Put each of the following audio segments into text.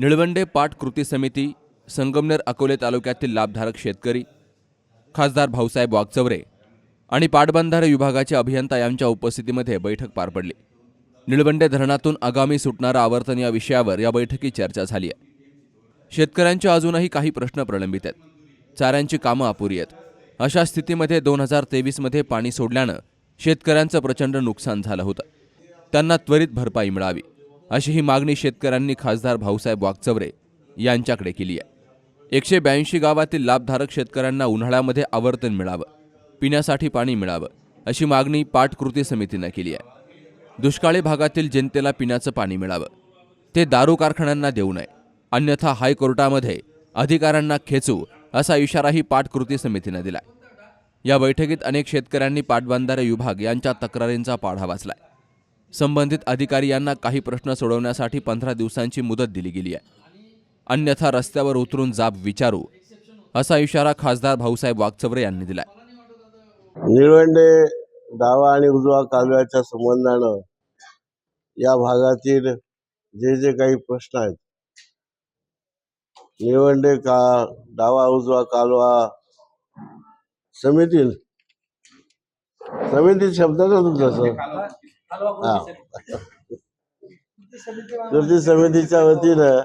निळवंडे पाट कृती समिती संगमनेर अकोले तालुक्यातील लाभधारक शेतकरी खासदार भाऊसाहेब वागचवरे आणि पाटबंधारे विभागाचे अभियंता यांच्या उपस्थितीमध्ये बैठक पार पडली. निळवंडे धरणातून आगामी सुटणारा आवर्तन या विषयावर या बैठकीत चर्चा झाली आहे. शेतकऱ्यांचे अजूनही काही प्रश्न प्रलंबित आहेत. चाऱ्यांची कामं अपुरी आहेत. अशा स्थितीमध्ये दोन हजार तेवीसमध्ये पाणी सोडल्यानं शेतकऱ्यांचं प्रचंड नुकसान झालं होतं. त्यांना त्वरित भरपाई मिळावी. अशी ही मागणी शेतकऱ्यांनी खासदार भाऊसाहेब वागचवरे यांच्याकडे केली आहे. एकशे ब्याऐंशी गावातील लाभधारक शेतकऱ्यांना उन्हाळ्यामध्ये आवर्तन मिळावं पिण्यासाठी पाणी मिळावं अशी मागणी पाठकृती समितीनं केली आहे. दुष्काळी भागातील जनतेला पिण्याचं पाणी मिळावं ते दारू कारखान्यांना देऊ नये अन्यथा हायकोर्टामध्ये अधिकाऱ्यांना खेचू असा इशाराही पाठकृती समितीनं दिलाय. या बैठकीत अनेक शेतकऱ्यांनी पाटबंधारे विभाग यांच्या तक्रारींचा पाढा वाचलाय. संबंधित अधिकारी यांना काही प्रश्न सोडवण्यासाठी पंधरा दिवसांची मुदत दिली गेली आहे. अन्यथा रस्त्यावर उतरून जाब विचारू असा इशारा खासदार भाऊसाहेब वागचवरे यांनी दिलाय. निळवंडे डावा आणि उजवा कालव्याच्या संबंधानं या भागातील जे जे काही प्रश्न आहेत निळवंडे का डावा उजवा कालवा समिती समिती शब्दाचा तुमचा सर? कृती समितीच्या वतीनं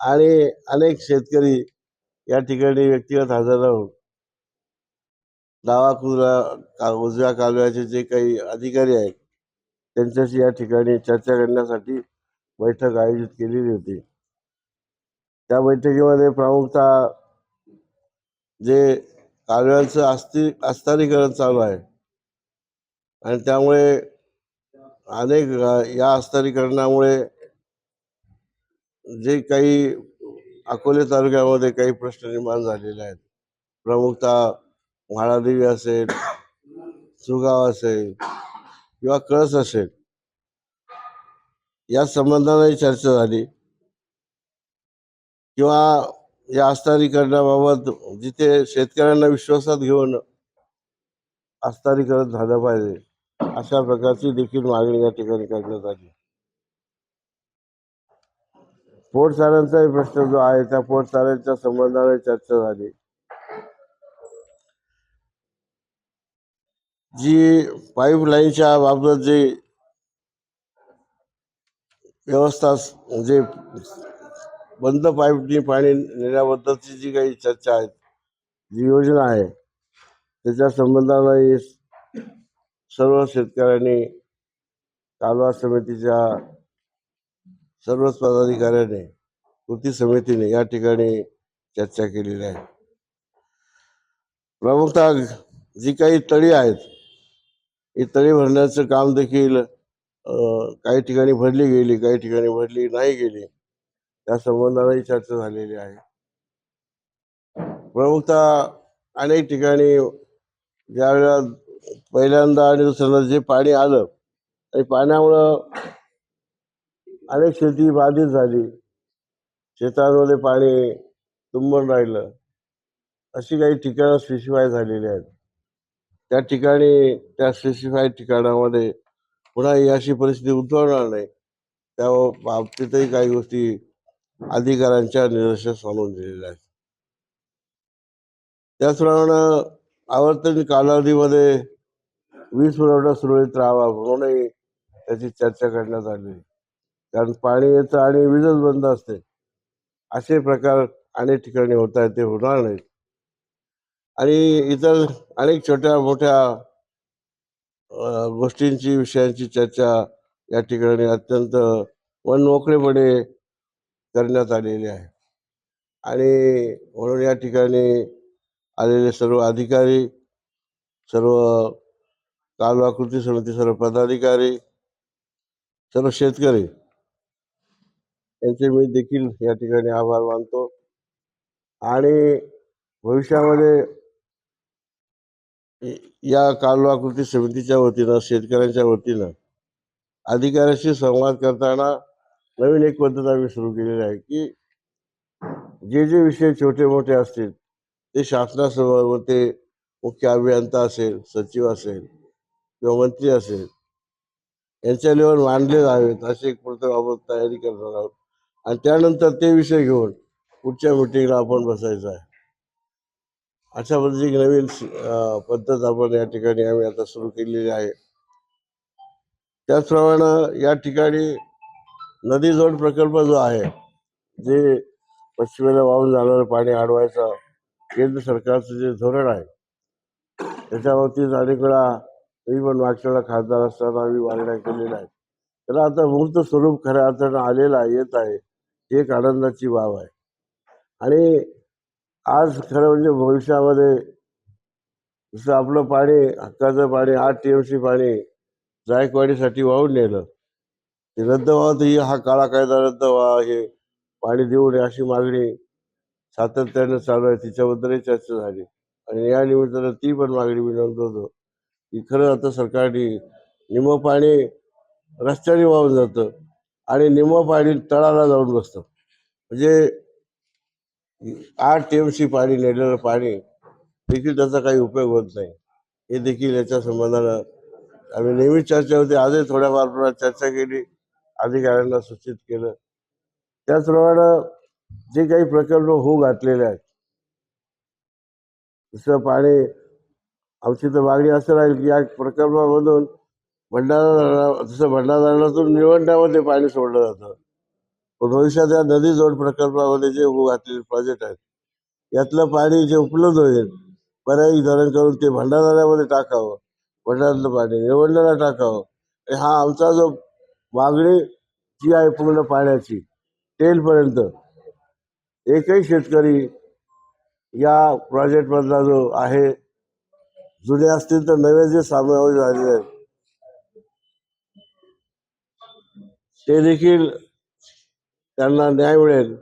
आणि अनेक शेतकरी या ठिकाणी व्यक्तिगत हजर राहून डावा कुजरा का उजव्या कालव्याचे जे काही अधिकारी आहेत त्यांच्याशी या ठिकाणी चर्चा करण्यासाठी बैठक आयोजित केलेली होती. त्या बैठकीमध्ये प्रामुख्यात जे कालव्यांचं अस्ति अस्तारीकरण चालू आहे आणि त्यामुळे अनेक या अस्तारीकरणामुळे जे काही अकोले तालुक्यामध्ये काही प्रश्न निर्माण झालेले आहेत. प्रमुखतः म्हाळादेवी असेल सुगाव असेल किंवा कळस असेल या संबंधाने चर्चा झाली. किंवा या अस्तारीकरणाबाबत जिथे शेतकऱ्यांना विश्वासात घेऊन अस्तारीकरण झालं पाहिजे अशा प्रकारची देखील मागणी या ठिकाणी करण्यात आली. पोटसाऱ्यांचाही प्रश्न जो आहे त्या पोटसाऱ्यांच्या संबंधाने चर्चा झाली. जी पाईपलाईनच्या बाबत जी व्यवस्था म्हणजे बंद पाईपनी पाणी नेण्याबद्दलची जी काही चर्चा आहे जी योजना आहे त्याच्या संबंधाने सर्व शेतकऱ्यांनी कालवा समितीच्या सर्वच पदाधिकाऱ्याने कृती समितीने या ठिकाणी चर्चा केलेली आहे. प्रमुखतः जी काही तळी आहेत ही तळी भरण्याचं काम देखील अं, काही ठिकाणी भरली गेली काही ठिकाणी भरली नाही गेली त्या संबंधाने चर्चा झालेली आहे. प्रमुखतः अनेक ठिकाणी ज्यावेळेला पहिल्यांदा आणि दुसऱ्यांदा जे पाणी आलं आणि पाण्यामुळं अनेक शेती बाधित झाली. शेतांमध्ये पाणी तुंबून राहिलं. अशी काही ठिकाणं स्पेसिफाय झालेली आहेत. त्या ठिकाणी त्या स्पेसिफाईड ठिकाणामध्ये पुन्हा ही अशी परिस्थिती उद्भवणार नाही. त्या बाबतीतही काही गोष्टी अधिकाऱ्यांच्या निदर्शनास आणून दिलेल्या आहेत. त्याचप्रमाणे आवर्तन कालावधीमध्ये वीज पुरवठा सुरळीत राहावा म्हणूनही त्याची चर्चा करण्यात आली. कारण पाणी येतं आणि वीजच बंद असते. असे प्रकार अनेक ठिकाणी होत आहेत ते होणार नाहीत. आणि इतर अनेक छोट्या मोठ्या गोष्टींची विषयांची चर्चा या ठिकाणी अत्यंत मनमोकळेपणे करण्यात आलेली आहे. आणि म्हणून या ठिकाणी आलेले सर्व अधिकारी सर्व कालवा कृती समिती सर्व पदाधिकारी सर्व शेतकरी यांचे मी देखील या ठिकाणी आभार मानतो. आणि भविष्यामध्ये या कालवा कृती समितीच्या वतीनं शेतकऱ्यांच्या वतीनं अधिकाऱ्याशी संवाद करताना नवीन एक पद्धत आम्ही सुरू केलेली आहे की जे जे विषय छोटे मोठे असतील ते शासनासमोर ते मुख्य अभियंता असेल सचिव असेल किंवा मंत्री असेल. यांच्या लेवल मांडले जावेत अशी एक प्रथम आपण तयारी करणार आहोत. आणि त्यानंतर ते विषय घेऊन पुढच्या मिटिंगला आपण बसायचं आहे. अशा पद्धतीची एक नवीन पद्धत आपण या ठिकाणी आम्ही आता सुरू केलेली आहे. त्याचप्रमाणे या ठिकाणी नदी जोड प्रकल्प जो आहे जे पश्चिमेला वाहून जाणारं पाणी अडवायचं केंद्र सरकारचं जे धोरण आहे त्याच्यावरती अनेक वेळा मी पण मागच्या खासदार असताना आम्ही मागण्या केलेल्या आहेत. त्याला आता मूर्त स्वरूप खऱ्या अर्थानं आलेला येत आहे ही एक आनंदाची बाब आहे. आणि आज खरं म्हणजे भविष्यामध्ये जसं आपलं पाणी हक्काचं पाणी आठ टी एम सी पाणी जायकवाडीसाठी वाहून नेलं ते रद्द व्हावं तर हा काळा कायदा रद्द व्हा हे पाणी देऊ नये अशी मागणी सातत्यानं चालू आहे तिच्याबद्दलही चर्चा झाली. आणि या निमित्तानं ती पण मागणी मी नोंदवतो. की खरं आता सरकारने निमं पाणी रस्त्याने वाहून जातं आणि निमं पाणी तळाला जाऊन बसतं. म्हणजे आठ टी एम सी पाणी नेलेलं पाणी देखील त्याचा काही उपयोग होत नाही. हे देखील याच्या संबंधानं आम्ही नेहमी चर्चा होती. आजही थोड्याफार प्रमाणात चर्चा केली. अधिकाऱ्यांना सूचित केलं. त्याचप्रमाणे जे काही प्रकल्प होऊ घातलेले आहेत दुसरं पाणी आमची तर मागणी असं राहील की या प्रकल्पामधून भंडारा तसं जसं भंडारा निवडण्यामध्ये पाणी सोडलं जातं. पण भविष्यात या नदी जोड प्रकल्पामध्ये जे घातलेले प्रोजेक्ट आहेत यातलं पाणी जे उपलब्ध होईल पर्यायी धरण करून ते भंडारदाऱ्यामध्ये टाकावं भंडारातलं पाणी निवडण्याला टाकावं. हा आमचा जो मागणी जी आहे पूर्ण पाण्याची तेलपर्यंत एकही शेतकरी या प्रोजेक्टमधला जो आहे जुने असतील तर नवे जे समावेश झालेले आहेत. ते देखील त्यांना न्याय मिळेल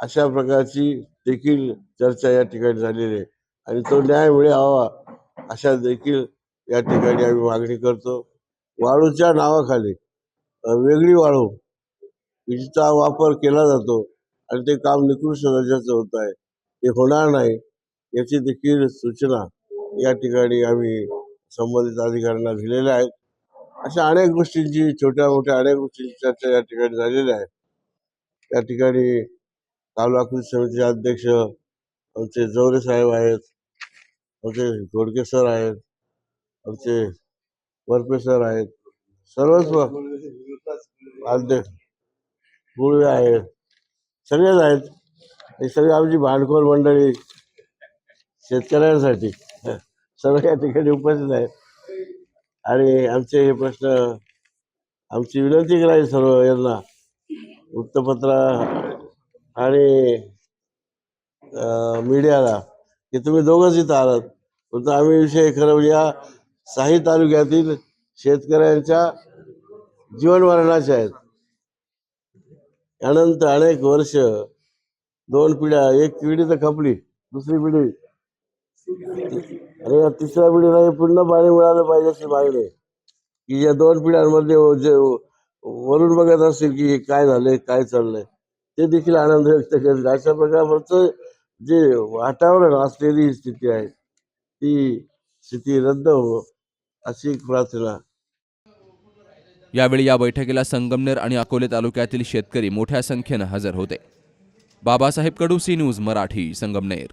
अशा प्रकारची देखील चर्चा या ठिकाणी झालेली आहे. आणि तो न्याय मिळावा अशा देखील या ठिकाणी आम्ही मागणी करतो. वाळूच्या नावाखाली वेगळी वाळू जिचा वापर केला जातो आणि ते काम निकृष्ट दर्जाचं होत आहे. ते होणार नाही याची देखील सूचना या ठिकाणी आम्ही संबंधित अधिकाऱ्यांना दिलेल्या आहेत. अशा अनेक गोष्टींची छोट्या मोठ्या अनेक गोष्टींची चर्चा या ठिकाणी झालेली आहे. या ठिकाणी तालुका कृषी समितीचे अध्यक्ष आमचे जवरे साहेब आहेत आमचे घोडके सर आहेत आमचे वरपे सर आहेत सर्वच अध्यक्ष गुळवे आहेत सगळेच आहेत. हे सगळे आमची भांडखोर मंडळी शेतकऱ्यांसाठी. सर्व या ठिकाणी उपस्थित आहेत. आणि आमचे हे प्रश्न आमची विनंती करायची सर्व यांना. वृत्तपत्र आणि मीडियाला की तुम्ही दोघंच इथं आलात. परंतु आम्ही विषय खरं म्हणजे या साही तालुक्यातील शेतकऱ्यांच्या जीवनमरणाचे आहेत. अनंत अनेक वर्ष दोन पिढ्या एक पिढी तर खपली दुसरी पिढी आणि या तिसऱ्या पिढीला हे पूर्ण पाणी मिळालं पाहिजे अशी मागणी आहे. की या दोन पिढ्यांमध्ये हो जे हो, वरून बघत असतील की हे काय झालंय काय चाललंय ते देखील आनंद व्यक्त करेल अशा प्रकारचं जे वातावरण असलेली स्थिती आहे ती स्थिती रद्द हो अशी प्रार्थना. यावेळी या बैठकीला संगमनेर आणि अकोले तालुक्यातील शेतकरी मोठ्या संख्येनं हजर होते. Babasaheb Kadu C news Marathi Sangamner.